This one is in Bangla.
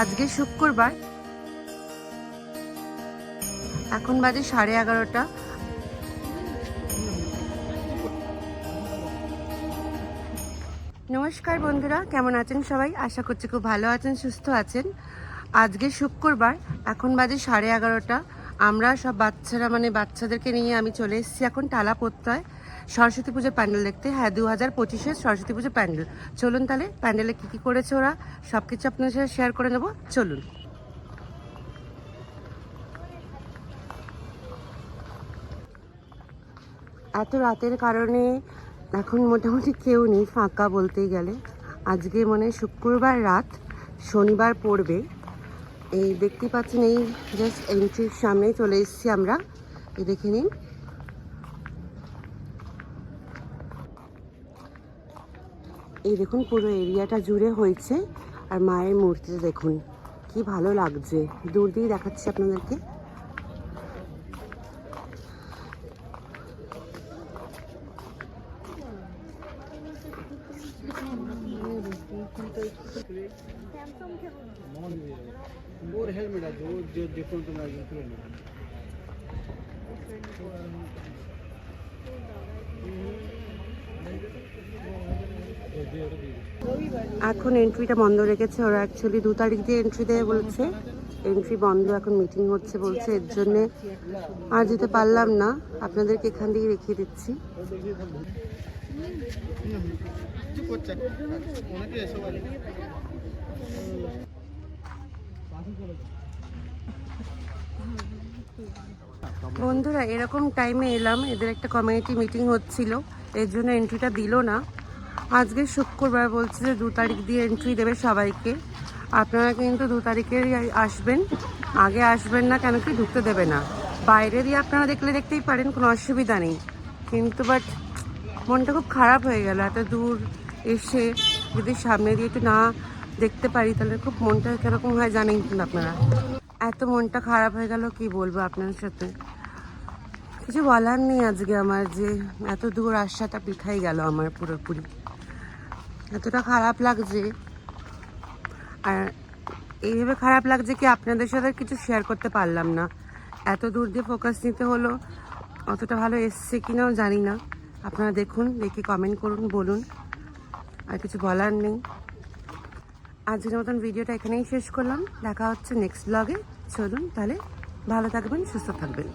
আজকে শুক্রবার। এখন বাজে সাড়ে এগারোটা। নমস্কার বন্ধুরা, কেমন আছেন সবাই? আশা করছি খুব ভালো আছেন, সুস্থ আছেন। আজকে শুক্রবার, এখন বাজে সাড়ে এগারোটা। আমরা সব বাচ্চারা মানে বাচ্চাদেরকে নিয়ে আমি চলে এসেছি এখন টালা পত্তায় সরস্বতী পুজোর প্যান্ডেল দেখতে। হ্যাঁ দু হাজার পঁচিশের সরস্বতী পুজোর প্যান্ডেল। চলুন তাহলে, প্যান্ডেলে কী কী করেছে ওরা? সব কিছু আপনার সাথে শেয়ার করে নেব। চলুন। এত রাতের কারণে এখন মোটামুটি কেউ নেই, ফাঁকা বলতেই গেলে। আজকে মানে শুক্রবার রাত, শনিবার পড়বে। এই দেখতে পাচ্ছেন, এই জাস্ট এন্ট্রির সামনেই চলে এসেছি আমরা। এই দেখে নিন। এই দেখুন, পুরো এরিয়াটা জুড়ে হয়েছে। আর মায়ের মূর্তিটা দেখুন, কি ভালো লাগছে। দূর দিয়ে দেখাচ্ছি আপনাদেরকে তুলে নেবে এখন এন্ট্রিটা বন্ধ রেখেছে। ওরা অ্যাকচুয়ালি দু তারিখ দিয়ে এন্ট্রি দেবে বলছে। এন্ট্রি বন্ধ, এখন মিটিং হচ্ছে বলছে। এর জন্যে আর যেতে পারলাম না। আপনাদেরকে এখান থেকে রেখে দিচ্ছি। বন্ধুরা, এরকম টাইমে এলাম। এদের একটা কমিউনিটি মিটিং হচ্ছিল। এর জন্য এন্ট্রিটা দিল না। আজকে শুক্রবার বলছে যে দু তারিখ দিয়ে এন্ট্রি দেবে সবাইকে। আপনারা কিন্তু দু তারিখেই আসবেন। আগে আসবেন না কেন কি ঢুকতে দেবে না। বাইরে দিয়ে আপনারা দেখলে দেখতেই পারেন, কোনো অসুবিধা নেই। কিন্তু বাট মনটা খুব খারাপ হয়ে গেল, এত দূর এসে যদি সামনে দিয়ে একটু না দেখতে পারি, তাহলে খুব মনটা কীরকম হয় জানেন কিন্তু আপনারা। এত মনটা খারাপ হয়ে গেল, কি বলব আপনার সাথে? কিছু বলার নেই আজকে আমার যে এত দূর আসাটা পিঠাই গেল আমার পুরোপুরি। এতটা খারাপ লাগছে। আর এইভাবে খারাপ লাগছে কি আপনাদের সাথে কিছু শেয়ার করতে পারলাম না। এত দূর দিয়ে ফোকাস নিতে হলো, অতটা ভালো এসছে কিনাও জানি না। আপনারা দেখুন, দেখে কমেন্ট করুন, বলুন। আর কিছু বলার নেই। আজকের মতন ভিডিওটা এখানেই শেষ করলাম। দেখা হচ্ছে নেক্সট ব্লগে চলুন তাহলে ভালো থাকবেন, সুস্থ থাকবেন।